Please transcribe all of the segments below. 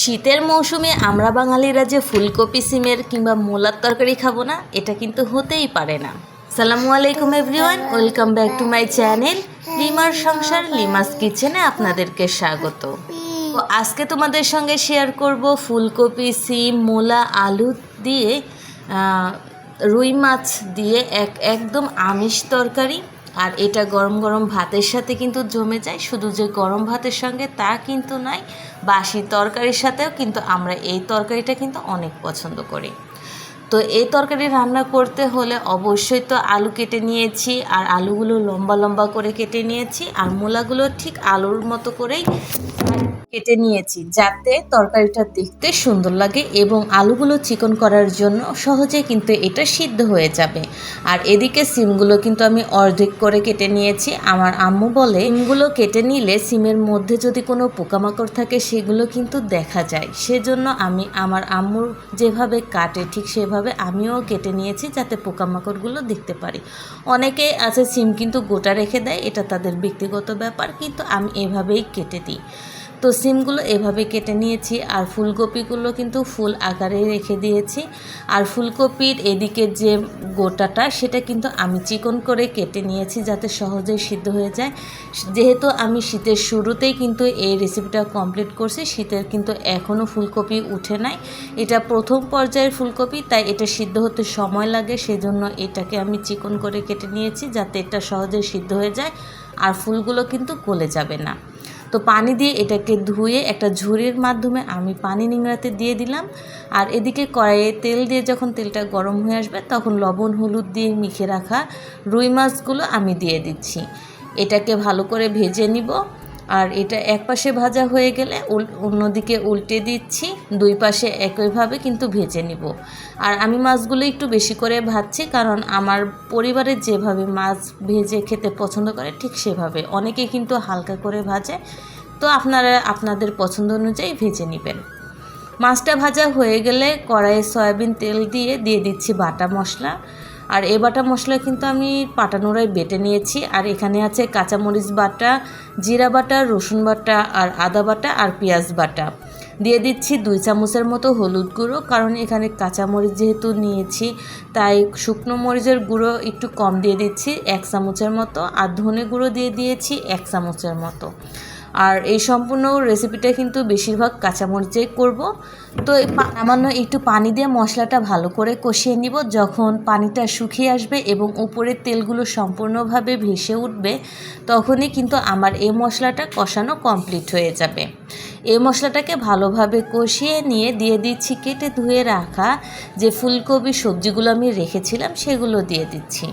শীতের মৌসুমে আমরা বাঙালিরা যে ফুলকপি, সিমের কিংবা মূলার তরকারি খাব না, এটা কিন্তু হতেই পারে না। সালামু আলাইকুম everyone, welcome back to my channel, লিমার সংসার, লিমাস কিচেনে আপনাদেরকে স্বাগত। তো আজকে তোমাদের সঙ্গে শেয়ার করব ফুলকপি, সিম, মূলা, আলু দিয়ে রুই মাছ দিয়ে এক একদম আমিষ তরকারি। আর এটা গরম গরম ভাতের সাথে কিন্তু জমে যায়। শুধু যে গরম ভাতের সঙ্গে তা কিন্তু নাই, বাসি তরকারির সাথেও কিন্তু আমরা এই তরকারিটা কিন্তু অনেক পছন্দ করি। তো এই তরকারি রান্না করতে হলে অবশ্যই তো আলু কেটে নিয়েছি, আর আলুগুলো লম্বা লম্বা করে কেটে নিয়েছি, আর মূলাগুলো ঠিক আলুর মতো করেই কেটে নিয়েছি যাতে তরকারিটা দেখতে সুন্দর লাগে এবং আলুগুলো চিকন করার জন্য সহজে কিন্তু এটা সিদ্ধ হয়ে যাবে। আর এদিকে সিমগুলো কিন্তু আমি অর্ধেক করে কেটে নিয়েছি। আমার আম্মু বলে, সিমগুলো কেটে নিলে সিমের মধ্যে যদি কোনো পোকামাকড় থাকে সেগুলো কিন্তু দেখা যায়। সেজন্য আমি আমার আম্মুর যেভাবে কাটে ঠিক সেভাবে আমিও কেটে নিয়েছি যাতে পোকামাকড়গুলো দেখতে পারি। অনেকে আছে সিম কিন্তু গোটা রেখে দেয়, এটা তাদের ব্যক্তিগত ব্যাপার, কিন্তু আমি এভাবেই কেটে দিই। তো সিমগুলো এভাবে কেটে নিয়েছি আর ফুলকপিগুলো কিন্তু ফুল আকারে রেখে দিয়েছি। আর ফুলকপির এদিকে যে গোটাটা, সেটা কিন্তু আমি চিকন করে কেটে নিয়েছি যাতে সহজেই সিদ্ধ হয়ে যায়। যেহেতু আমি শীতের শুরুতেই কিন্তু এই রেসিপিটা কমপ্লিট করছি, শীতের কিন্তু এখনও ফুলকপি উঠে নাই। এটা প্রথম পর্যায়ের ফুলকপি, তাই এটা সিদ্ধ হতে সময় লাগে, সেজন্য এটাকে আমি চিকন করে কেটে নিয়েছি যাতে এটা সহজে সিদ্ধ হয়ে যায়। আর ফুলগুলো কিন্তু গলে যাবে না। তো পানি দিয়ে এটাকে ধুয়ে একটা ঝুড়ির মাধ্যমে আমি পানি নিংড়াতে দিয়ে দিলাম। আর এদিকে কড়াইয়ে তেল দিয়ে যখন তেলটা গরম হয়ে আসবে, তখন লবণ, হলুদ দিয়ে মিখে রাখা রুই মাছগুলো আমি দিয়ে দিচ্ছি। এটাকে ভালো করে ভেজে নিব। আর এটা এক পাশে ভাজা হয়ে গেলে অন্যদিকে উল্টে দিচ্ছি, দুই পাশে একইভাবে কিন্তু ভেজে নিব। আর আমি মাছগুলো একটু বেশি করে ভাজছি কারণ আমার পরিবারে যেভাবে মাছ ভেজে খেতে পছন্দ করে ঠিক সেভাবে। অনেকে কিন্তু হালকা করে ভাজে, তো আপনারা আপনাদের পছন্দ অনুযায়ী ভেজে নেবেন। মাছটা ভাজা হয়ে গেলে কড়াইয়ে সয়াবিন তেল দিয়ে দিয়ে দিচ্ছি বাটা মশলা। আর এ বাটা মশলা কিন্তু আমি পাটানোড়ায় বেটে নিয়েছি। আর এখানে আছে কাঁচামরিচ বাটা, জিরা বাটা, রসুন বাটা, আর আদা বাটা, আর পেঁয়াজ বাটা। দিয়ে দিচ্ছি দুই চামচের মতো হলুদ গুঁড়ো, কারণ এখানে কাঁচামরিচ যেহেতু নিয়েছি, তাই শুকনো মরিচের গুঁড়ো একটু কম দিয়ে দিচ্ছি, এক চামচের মতো। আর ধনে গুঁড়ো দিয়ে দিয়েছি, এক চামচের মতো। আর এই সম্পূর্ণ রেসিপিটা কিন্তু বেশিরভাগ কাঁচামরিচেই করব। তো সামান্য একটু পানি দিয়ে মশলাটা ভালো করে কষিয়ে নিব। যখন পানিটা শুকিয়ে আসবে এবং উপরের তেলগুলো সম্পূর্ণভাবে ভেসে উঠবে, তখনই কিন্তু আমার এই মশলাটা কষানো কমপ্লিট হয়ে যাবে। এই মশলাটাকে ভালোভাবে কষিয়ে নিয়ে দিয়ে দিচ্ছি, কেটে ধুয়ে রাখা যে ফুলকপি সবজিগুলো আমি রেখেছিলাম সেগুলো দিয়ে দিচ্ছি।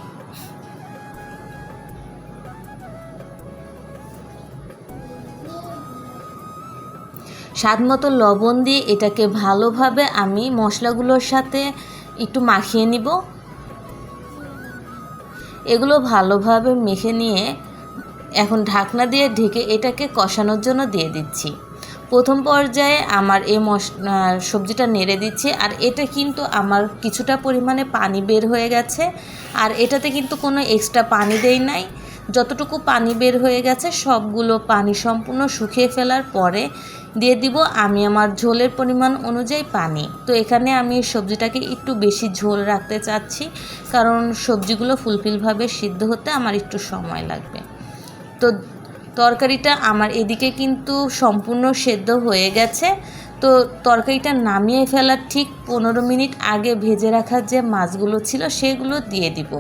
স্বাদ মতো লবণ দিয়ে এটাকে ভালোভাবে আমি মশলাগুলোর সাথে একটু মাখিয়ে নিব। এগুলো ভালোভাবে মেখে নিয়ে এখন ঢাকনা দিয়ে ঢেকে এটাকে কষানোর জন্য দিয়ে দিচ্ছি। প্রথম পর্যায়ে আমার এই মশ সবজিটা নেড়ে দিচ্ছি আর এটা কিন্তু আমার কিছুটা পরিমাণে পানি বের হয়ে গেছে। আর এটাতে কিন্তু কোনো এক্সট্রা পানি দেই নাই। যতটুকু পানি বের হয়ে গেছে, সবগুলো পানি সম্পূর্ণ শুকিয়ে ফেলার পরে দিয়ে দিব আমি আমার ঝোলের পরিমাণ অনুযায়ী পানি। তো এখানে আমি সবজিটাকে একটু বেশি ঝোল রাখতে চাচ্ছি, কারণ সবজিগুলো ফুলফিলভাবে সিদ্ধ হতে আমার একটু সময় লাগবে। তো তরকারিটা আমার এদিকে কিন্তু সম্পূর্ণ সেদ্ধ হয়ে গেছে। তো তরকারিটা নামিয়ে ফেলার ঠিক পনেরো মিনিট আগে ভেজে রাখা যে মাছগুলো ছিল, সেগুলো দিয়ে দিব।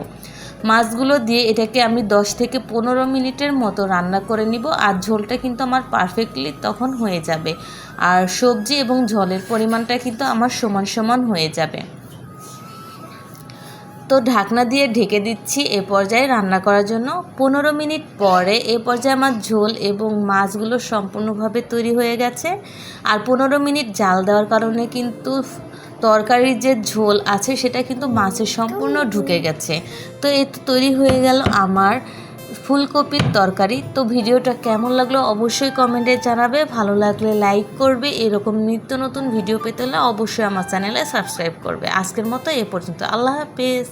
মাছগুলো দিয়ে এটাকে আমি দশ থেকে পনেরো মিনিটের মতো রান্না করে নিব, আর ঝোলটা কিন্তু আমার পারফেক্টলি তখন হয়ে যাবে। আর সবজি এবং ঝোলের পরিমাণটা কিন্তু আমার সমান সমান হয়ে যাবে। তো ঢাকনা দিয়ে ঢেকে দিচ্ছি এ পর্যায়ে রান্না করার জন্য। পনেরো মিনিট পরে এ পর্যায়ে আমার ঝোল এবং মাছগুলো সম্পূর্ণভাবে তৈরি হয়ে গেছে। আর পনেরো মিনিট জাল দেওয়ার কারণে কিন্তু তরকারির যে ঝোল আছে সেটা কিন্তু মাছের সম্পূর্ণ ঢুকে গেছে। তো এই তো তৈরি হয়ে গেল আমার ফুলকপির তরকারি। তো ভিডিওটা কেমন লাগল অবশ্যই কমেন্টে জানাবে। ভালো লাগলে লাইক করবে। এরকম নিত্য নতুন ভিডিও পেতে হলে অবশ্যই আমার চ্যানেলে সাবস্ক্রাইব করবে। আজকের মতো এ পর্যন্ত। আল্লাহ হাফেজ।